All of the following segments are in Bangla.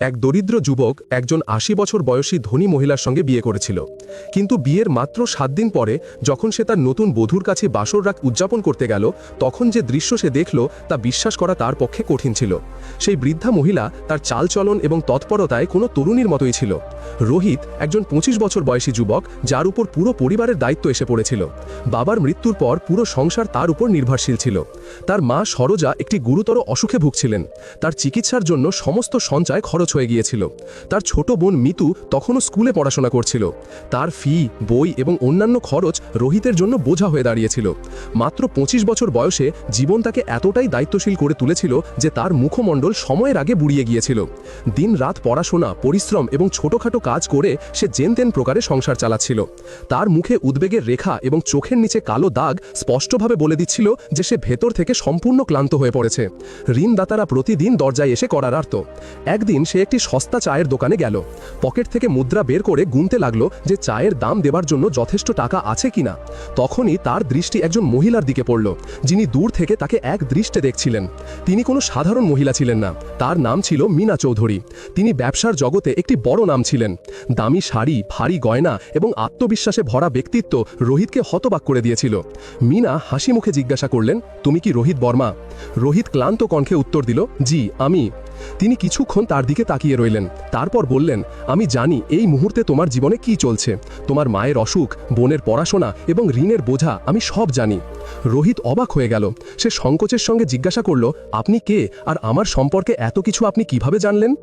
এক দরিদ্র যুবক একজন আশি বছর বয়সী ধনী মহিলার সঙ্গে বিয়ে করেছিল। কিন্তু বিয়ের মাত্র সাত দিন পরে যখন সে তার নতুন বধুর কাছে বাসর রাত উদযাপন করতে গেল, তখন যে দৃশ্য সে দেখল তা বিশ্বাস করা তার পক্ষে কঠিন ছিল। সেই বৃদ্ধা মহিলা তার চালচলন এবং তৎপরতায় কোনো তরুণীর মতোই ছিল। রোহিত একজন পঁচিশ বছর বয়সী যুবক যার উপর পুরো পরিবারের দায়িত্ব এসে পড়েছিল। বাবার মৃত্যুর পর পুরো সংসার তার উপর নির্ভরশীল ছিল। তার মা সরোজা একটি গুরুতর অসুখে ভুগছিলেন। তার চিকিৎসার জন্য সমস্ত সঞ্চয় খরচ হয়ে গিয়েছিল। তার ছোট বোন মিতু তখনও স্কুলে পড়াশোনা করছিল। তার ফি, বই এবং অন্যান্য খরচ রোহিতের জন্য বোঝা হয়ে দাঁড়িয়েছিল। মাত্র পঁচিশ বছর বয়সে জীবন তাকে এতটাই দায়িত্বশীল করে তুলেছিল যে তার মুখমণ্ডল সময়ের আগে বুড়িয়ে গিয়েছিল। দিন রাত পড়াশোনা, পরিশ্রম এবং ছোটখাটো কাজ করে সে জেনতেন প্রকারে সংসার চালাচ্ছিল। তার মুখে উদ্বেগের রেখা এবং চোখের নিচে কালো দাগ স্পষ্টভাবে বলে দিচ্ছিল যে সে ভেতর থেকে সম্পূর্ণ ক্লান্ত হয়ে পড়েছে। ঋণদাতারা প্রতিদিন দরজায় এসে করারার্ত একদিন সে একটি সস্তা চায়ের দোকানে গেল। পকেট থেকে মুদ্রা বের করে গুনতে লাগল যে চায়ের দাম দেবার জন্য যথেষ্ট টাকা আছে কিনা। তখনই তার দৃষ্টি একজন মহিলার দিকে পড়ল, যিনি দূর থেকে তাকে এক দৃষ্টে দেখছিলেন। তিনি কোনো সাধারণ মহিলা ছিলেন না। তার নাম ছিল মিনা চৌধুরী। তিনি ব্যবসার জগতে একটি বড় নাম ছিলেন। দামি শাড়ি, ভারী গয়না এবং আত্মবিশ্বাসে ভরা ব্যক্তিত্ব রোহিতকে হতবাক করে দিয়েছিল। মিনা হাসি মুখে জিজ্ঞাসা করলেন, তুমি কি রোহিত বর্মা? রোহিত ক্লান্ত কণ্ঠে উত্তর দিল, জি, আমি। তিনি কিছুক্ষণ তার দিকে তাকিয়ে রইলেন। তারপর বললেন, আমি জানি এই মুহূর্তে তোমার জীবনে কি চলছে। তোমার মায়ের অসুখ, বোনের পড়াশোনা এবং ঋণের বোঝা আমি সব জানি। রোহিত অবাক হয়ে গেল। সে সংকোচের সঙ্গে জিজ্ঞাসা করল, আপনি কে? আর আমার সম্পর্কে এত কিছু আপনি কীভাবে জানলেন?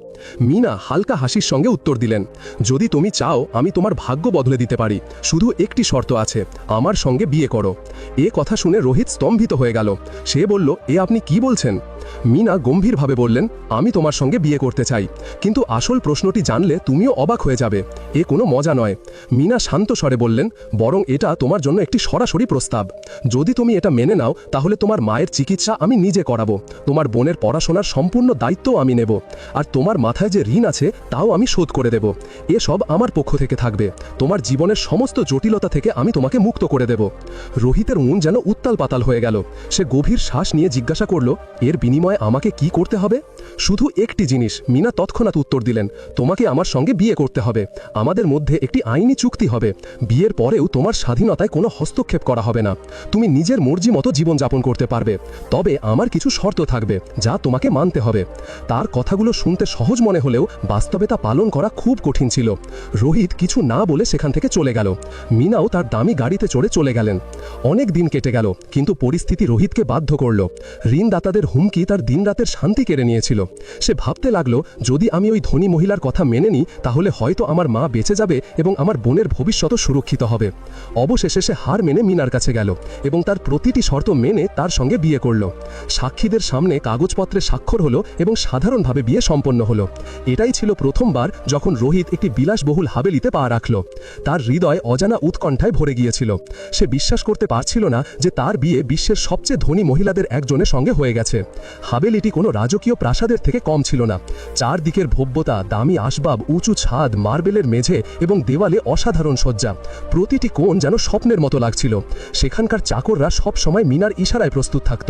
মিনা হালকা হাসির সঙ্গে উত্তর দিলেন, যদি তুমি চাও, আমি তোমার ভাগ্য বদলে দিতে পারি। শুধু একটি শর্ত আছে, আমার সঙ্গে বিয়ে করো। এ কথা শুনে রোহিত স্তম্ভিত হয়ে গেল। সে বলল, এ আপনি কি বলছেন? মিনা গম্ভীরভাবে বললেন, আমি তোমার সঙ্গে বিয়ে করতে চাই। কিন্তু আসল প্রশ্নটি জানলে তুমিও অবাক হয়ে যাবে। এ কোনো মজা নয়। মিনা শান্ত স্বরে বললেন, বরং এটা তোমার জন্য একটি সরাসরি প্রস্তাব। যদি তুমি এটা মেনে নাও, তাহলে তোমার মায়ের চিকিৎসা আমি নিজে করাবো। তোমার বোনের পড়াশোনার সম্পূর্ণ দায়িত্বও আমি নেব। আর তোমার মাথায় যে ঋণ আছে, তাও আমি শোধ করে দেব। এসব আমার পক্ষ থেকে থাকবে। তোমার জীবনের সমস্ত জটিলতা থেকে আমি তোমাকে মুক্ত করে দেব। রোহিতের মন যেন উত্তাল পাতাল হয়ে গেল। সে গভীর শ্বাস নিয়ে জিজ্ঞাসা করল এর বিনিময়ে আমাকে কি করতে হবে? শুধু একটি জিনিস, মিনা তৎক্ষণাৎ উত্তর দিলেন, তোমাকে আমার সঙ্গে বিয়ে করতে হবে। আমাদের মধ্যে একটি আইনি চুক্তি হবে। বিয়ের পরেও তোমার স্বাধীনতায় কোনো হস্তক্ষেপ করা হবে না। তুমি নিজের মর্জি মতো জীবনযাপন করতে পারবে। তবে আমার কিছু শর্ত থাকবে, যা তোমাকে মানতে হবে। তার কথাগুলো শুনতে সহজ মনে হলেও বাস্তবে তা পালন করা খুব কঠিন ছিল। রোহিত কিছু না বলে সেখান থেকে চলে গেল। মিনাও তার দামি গাড়িতে চড়ে চলে গেলেন। অনেক দিন কেটে গেল, কিন্তু পরিস্থিতি রোহিতকে বাধ্য করল। ঋণদাতাদের হুমকি তার দিনরাতের শান্তি কেড়ে নিয়েছিল। সে ভাবতে লাগল, যদি আমি ওই ধনী মহিলার কথা মেনে নিই, তাহলে হয়তো আমার মা বেঁচে যাবে এবং আমার বোনের ভবিষ্যৎ সুরক্ষিত হবে। অবশেষে সে হার মেনে মিনার কাছে গেল এবং তার প্রতিটি শর্ত মেনে তার সঙ্গে বিয়ে করল। সাক্ষীদের সামনে কাগজপত্রে স্বাক্ষর হলো এবং সাধারণভাবে বিয়ে সম্পন্ন হলো। এটাই ছিল প্রথমবার যখন রোহিত একটি বিলাসবহুল হাবেলিতে পা রাখল। তার হৃদয় অজানা উৎকণ্ঠায় ভরে গিয়েছিল। সে বিশ্বাস করতে পারছিল না যে তার বিয়ে বিশ্বের সবচেয়ে ধনী মহিলাদের একজনের সঙ্গে হয়ে গেছে। হাবেলিটি কোনো রাজকীয় প্রাসাদের থেকে কম ছিল না। চারদিকের ভব্যতা, দামি আসবাব, উঁচু ছাদ, মার্বেলের মেঝে এবং দেওয়ালে অসাধারণ সজ্জা প্রতিটি কোণ যেন স্বপ্নের মতো লাগছিল। সেখানকার চাকররা সব সময় মিনার ইশারায় প্রস্তুত থাকত।